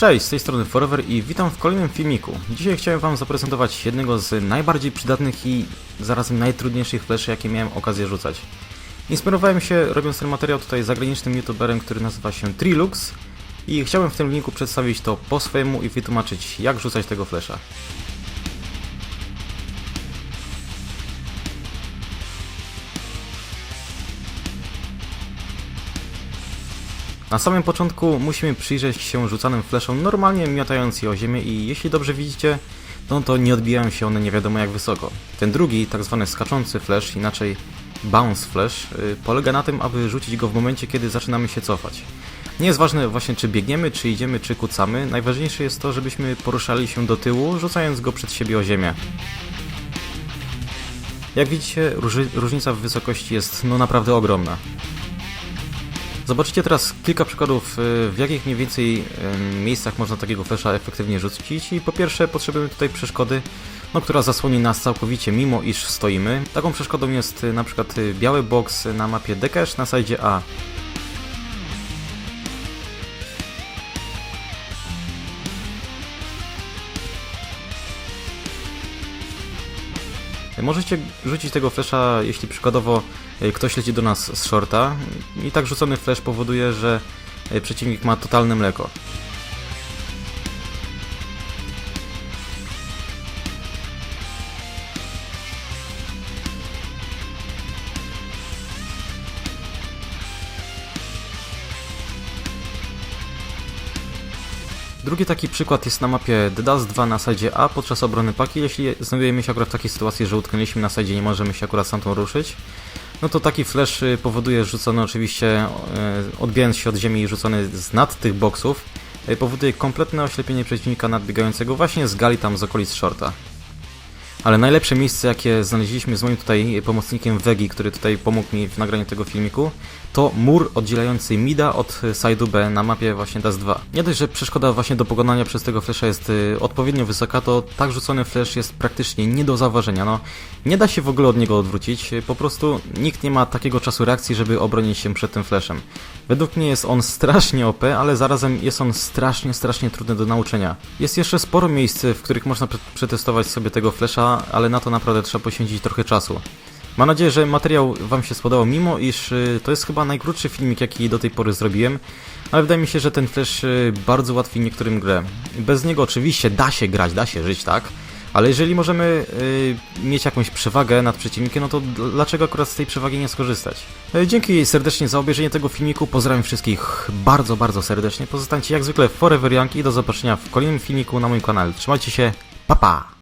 Cześć, z tej strony Forever i witam w kolejnym filmiku. Dzisiaj chciałem Wam zaprezentować jednego z najbardziej przydatnych i zarazem najtrudniejszych fleszy, jakie miałem okazję rzucać. Inspirowałem się robiąc ten materiał tutaj zagranicznym youtuberem, który nazywa się Trilux i chciałem w tym linku przedstawić to po swojemu i wytłumaczyć jak rzucać tego flesza. Na samym początku musimy przyjrzeć się rzucanym fleszom, normalnie miotając je o ziemię i jeśli dobrze widzicie, no to nie odbijają się one nie wiadomo jak wysoko. Ten drugi, tak zwany skaczący flash, inaczej bounce flash, yy, polega na tym, aby rzucić go w momencie, kiedy zaczynamy się cofać. Nie jest ważne właśnie czy biegniemy, czy idziemy, czy kucamy, najważniejsze jest to, żebyśmy poruszali się do tyłu, rzucając go przed siebie o ziemię. Jak widzicie, różnica w wysokości jest no naprawdę ogromna. Zobaczycie teraz kilka przykładów, y, w jakich mniej więcej y, miejscach można takiego flesza efektywnie rzucić. I po pierwsze potrzebujemy tutaj przeszkody, no, która zasłoni nas całkowicie, mimo iż stoimy. Taką przeszkodą jest y, na przykład biały box na mapie Dekash na sajdzie A. Możecie rzucić tego flesza, jeśli przykładowo y, ktoś leci do nas z shorta i tak rzucony flash powoduje, że y, przeciwnik ma totalne mleko. Drugi taki przykład jest na mapie Dust 2 na sajdzie A podczas obrony paki. Jeśli znajdujemy się akurat w takiej sytuacji, że utknęliśmy na sajdzie, nie możemy się akurat stamtąd ruszyć, no to taki flash y, powoduje rzucony oczywiście, y, odbijając się od ziemi i rzucony z nad tych boksów, y, powoduje kompletne oślepienie przeciwnika nadbiegającego właśnie z gali tam z okolic shorta. Ale najlepsze miejsce, jakie znaleźliśmy z moim tutaj pomocnikiem Wegi, który tutaj pomógł mi w nagraniu tego filmiku, to mur oddzielający Mida od side'u B na mapie właśnie Dust 2. Nie dość, że przeszkoda właśnie do pokonania przez tego flasha jest y, odpowiednio wysoka, to tak rzucony flash jest praktycznie nie do zauważenia. No, nie da się w ogóle od niego odwrócić, po prostu nikt nie ma takiego czasu reakcji, żeby obronić się przed tym flashem. Według mnie jest on strasznie OP, ale zarazem jest on strasznie, strasznie trudny do nauczenia. Jest jeszcze sporo miejsc, w których można prze- przetestować sobie tego ale na to naprawdę trzeba poświęcić trochę czasu. Mam nadzieję, że materiał Wam się spodobał, mimo iż y, to jest chyba najkrótszy filmik, jaki do tej pory zrobiłem, ale wydaje mi się, że ten flash y, bardzo ułatwi niektórym grę. Bez niego oczywiście da się grać, da się żyć, tak? Ale jeżeli możemy y, mieć jakąś przewagę nad przeciwnikiem, no to dlaczego akurat z tej przewagi nie skorzystać? Y, dzięki serdecznie za obejrzenie tego filmiku, pozdrawiam wszystkich bardzo, bardzo serdecznie. Pozostańcie jak zwykle forever young i do zobaczenia w kolejnym filmiku na moim kanale. Trzymajcie się, pa pa!